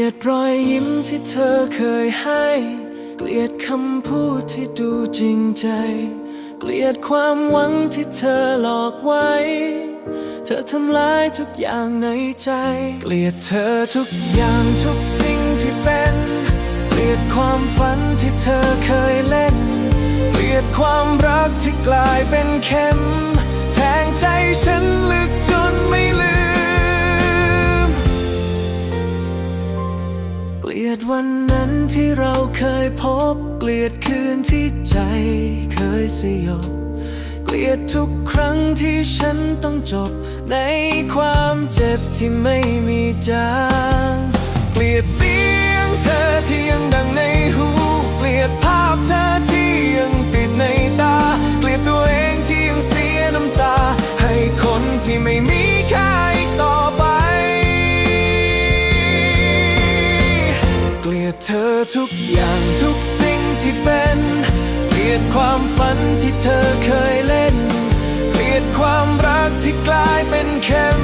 ลียดรอยยิ้มที่เธอเคยให้ เกลียดคำพูดที่ดูจริงใจ เกลียดความหวังที่เธอหลอกไว้ เธอทำลายทุกอย่างในใจ เกลียดเธอทุกอย่างทุกสิ่งที่เป็น เกลียดความฝันที่เธอเคยเล่น เกลียดความรักที่กลายเป็นเข็ม แทงใจฉันลึก ลียดวันนั้นที่เราเคยพบ เกลียดคืนที่ใจเคยสยบ เกลียดทุกครั้งที่ฉันต้องจบ ในความเจ็บที่ไม่มีจ เธอทุกอย่างทุกสิ่งที่เป็น เกลียดความฝันที่เธอเคยเล่น เกลียดความรักที่กลายเป็นเข็ม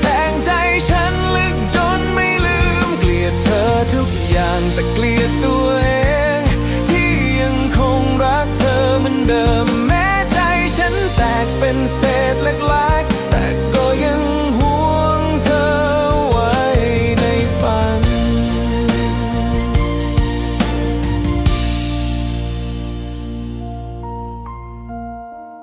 แทงใจฉันลึกจนไม่ลืม เกลียดเธอทุกอย่างแต่เกลียดตัวเอง ที่ยังคงรักเธอเหมือนเดิมแม้ใจฉันแตกเป็นเศษ